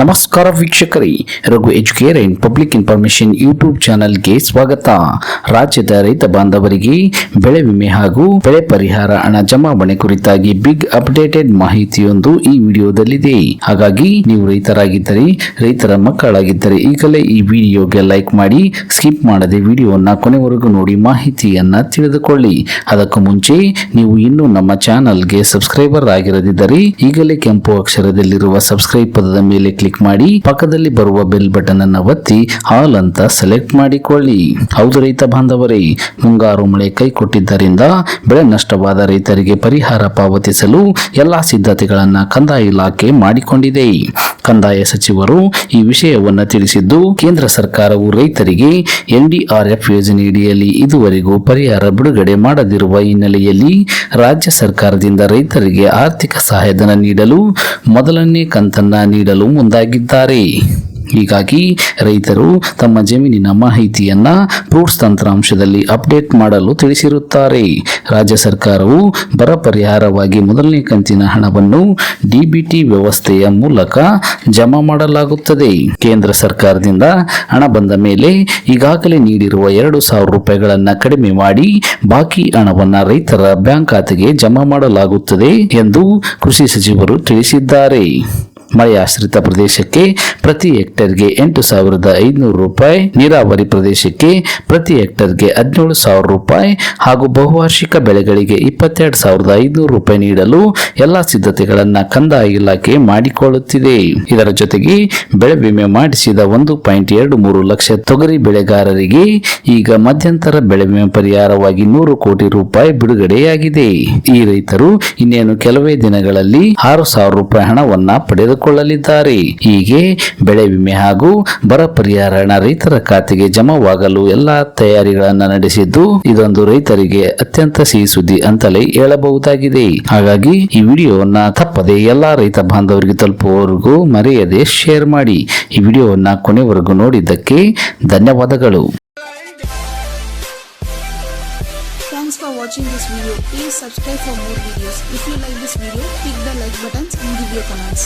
ನಮಸ್ಕಾರ ವೀಕ್ಷಕರೇ, Raghu Educare and public information YouTube ಚಾನೆಲ್ಗೆ ಸ್ವಾಗತ. ರಾಜ್ಯದ ರೈತ ಬಾಂಧವರಿಗೆ ಬೆಳೆ ವಿಮೆ ಹಾಗೂ ಬೆಳೆ ಪರಿಹಾರ ಹಣ ಜಮಾವಣೆ ಕುರಿತಾಗಿ ಬಿಗ್ ಅಪ್ಡೇಟೆಡ್ ಮಾಹಿತಿಯೊಂದು ಈ ವಿಡಿಯೋದಲ್ಲಿದೆ. ಹಾಗಾಗಿ ನೀವು ರೈತರಾಗಿದ್ದರೆ, ರೈತರ ಮಕ್ಕಳಾಗಿದ್ದರೆ ಈಗಲೇ ಈ ವಿಡಿಯೋಗೆ ಲೈಕ್ ಮಾಡಿ ಸ್ಕಿಪ್ ಮಾಡದೆ ವಿಡಿಯೋನ ಕೊನೆವರೆಗೂ ನೋಡಿ ಮಾಹಿತಿಯನ್ನ ತಿಳಿದುಕೊಳ್ಳಿ. ಅದಕ್ಕೂ ಮುಂಚೆ ನೀವು ಇನ್ನೂ ನಮ್ಮ ಚಾನಲ್ಗೆ ಸಬ್ಸ್ಕ್ರೈಬರ್ ಆಗಿರದಿದ್ದರೆ ಈಗಲೇ ಕೆಂಪು ಅಕ್ಷರದಲ್ಲಿರುವ ಸಬ್ಸ್ಕ್ರೈಬ್ ಪದದ ಮೇಲೆ ಕ್ಲಿಕ್ ಮಾಡಿ ಪಕ್ಕದಲ್ಲಿ ಬರುವ ಬೆಲ್ ಬಟನ್ ಅನ್ನು ಒತ್ತಿ ಆಲ್ ಅಂತ ಸೆಲೆಕ್ಟ್ ಮಾಡಿಕೊಳ್ಳಿ. ಹೌದು ರೈತ ಬಾಂಧವರೇ, ಮುಂಗಾರು ಮಳೆ ಕೈ ಕೊಟ್ಟಿದ್ದರಿಂದ ಬೆಳೆ ನಷ್ಟವಾದ ರೈತರಿಗೆ ಪರಿಹಾರ ಪಾವತಿಸಲು ಎಲ್ಲಾ ಸಿದ್ಧತೆಗಳನ್ನ ಕಂದಾಯ ಇಲಾಖೆ ಮಾಡಿಕೊಂಡಿದೆ. ಕಂದಾಯ ಸಚಿವರು ಈ ವಿಷಯವನ್ನು ತಿಳಿಸಿದ್ದು, ಕೇಂದ್ರ ಸರ್ಕಾರವು ರೈತರಿಗೆ ಎನ್ಡಿಆರ್ಎಫ್ ಯೋಜನೆಯಡಿಯಲ್ಲಿ ಇದುವರೆಗೂ ಪರಿಹಾರ ಬಿಡುಗಡೆ ಮಾಡದಿರುವ ಹಿನ್ನೆಲೆಯಲ್ಲಿ ರಾಜ್ಯ ಸರ್ಕಾರದಿಂದ ರೈತರಿಗೆ ಆರ್ಥಿಕ ಸಹಾಯಧನ ನೀಡಲು ಮೊದಲನೇ ಕಂತನ್ನ ನೀಡಲು ಮುಂದಾಗಿದ್ದಾರೆ ಹೀಗಾಗಿ ರೈತರು ತಮ್ಮ ಜಮೀನಿನ ಮಾಹಿತಿಯನ್ನ ಫ್ರೂಟ್ಸ್ ತಂತ್ರಾಂಶದಲ್ಲಿ ಅಪ್ಡೇಟ್ ಮಾಡಲು ತಿಳಿಸಿರುತ್ತಾರೆ. ರಾಜ್ಯ ಸರ್ಕಾರವು ಬರ ಪರಿಹಾರವಾಗಿ ಮೊದಲನೇ ಕಂತಿನ ಹಣವನ್ನು ಡಿಬಿಟಿ ವ್ಯವಸ್ಥೆಯ ಮೂಲಕ ಜಮಾ ಮಾಡಲಾಗುತ್ತದೆ. ಕೇಂದ್ರ ಸರ್ಕಾರದಿಂದ ಹಣ ಬಂದ ಮೇಲೆ ಈಗಾಗಲೇ ನೀಡಿರುವ ಎರಡು ಸಾವಿರ ರೂಪಾಯಿಗಳನ್ನು ಕಡಿಮೆ ಮಾಡಿ ಬಾಕಿ ಹಣವನ್ನು ರೈತರ ಬ್ಯಾಂಕ್ ಖಾತೆಗೆ ಜಮಾ ಮಾಡಲಾಗುತ್ತದೆ ಎಂದು ಕೃಷಿ ಸಚಿವರು ತಿಳಿಸಿದ್ದಾರೆ. మరి ఆశ్రిత ప్రదేశ ಪ್ರದೇಶಕ್ಕೆ ಪ್ರತಿ ಹೆಕ್ಟೇರ್ಗೆ ಎಂಟು ಸಾವಿರದ ಐದುನೂರು ರೂಪಾಯಿ, ನೀರಾವರಿ ಪ್ರದೇಶಕ್ಕೆ ಪ್ರತಿ ಹೆಕ್ಟೇರ್ಗೆ ಹದಿನೇಳು ಸಾವಿರ ರೂಪಾಯಿ ಹಾಗೂ ಬಹುವಾರ್ಷಿಕ ಬೆಳೆಗಳಿಗೆ ಇಪ್ಪತ್ತೆರಡು ಸಾವಿರದ ಐದುನೂರು ರೂಪಾಯಿ ನೀಡಲು ಎಲ್ಲಾ ಸಿದ್ಧತೆಗಳನ್ನು ಕಂದಾಯ ಇಲಾಖೆ ಮಾಡಿಕೊಳ್ಳುತ್ತಿದೆ. ಇದರ ಜೊತೆಗೆ ಬೆಳೆ ವಿಮೆ ಮಾಡಿಸಿದ ಒಂದು ಪಾಯಿಂಟ್ ಎರಡು ಮೂರು ಲಕ್ಷ ತೊಗರಿ ಬೆಳೆಗಾರರಿಗೆ ಈಗ ಮಧ್ಯಂತರ ಬೆಳೆ ವಿಮೆ ಪರಿಹಾರವಾಗಿ ನೂರು ಕೋಟಿ ರೂಪಾಯಿ ಬಿಡುಗಡೆಯಾಗಿದೆ. ಈ ರೈತರು ಇನ್ನೇನು ಕೆಲವೇ ದಿನಗಳಲ್ಲಿ ಆರು ಸಾವಿರ ರೂಪಾಯಿ ಹಣವನ್ನ ಪಡೆದುಕೊಳ್ಳಲಿದ್ದಾರೆ. ಹೀಗೆ ಬೆಳೆ ವಿಮೆ ಹಾಗೂ ಬರ ಪರಿಹಾರ ಹಣ ರೈತರ ಖಾತೆಗೆ ಜಮಾವಾಗಲು ಎಲ್ಲಾ ತಯಾರಿಗಳನ್ನು ನಡೆಸಿದ್ದು ಇದೊಂದು ರೈತರಿಗೆ ಅತ್ಯಂತ ಸಿಹಿ ಸುದ್ದಿ ಅಂತಲೇ ಹೇಳಬಹುದಾಗಿದೆ ಹಾಗಾಗಿ ಈ ವಿಡಿಯೋವನ್ನ ತಪ್ಪದೆ ಎಲ್ಲಾ ರೈತ ಬಾಂಧವರಿಗೆ ತಲುಪುವವರೆಗೂ ಮರೆಯದೆ ಶೇರ್ ಮಾಡಿ ಈ ವಿಡಿಯೋವನ್ನ ಕೊನೆವರೆಗೂ ನೋಡಿದ್ದಕ್ಕೆ ಧನ್ಯವಾದಗಳು Thanks for watching this video. Please subscribe for more videos. If you like this video, click the like buttons and give your comments.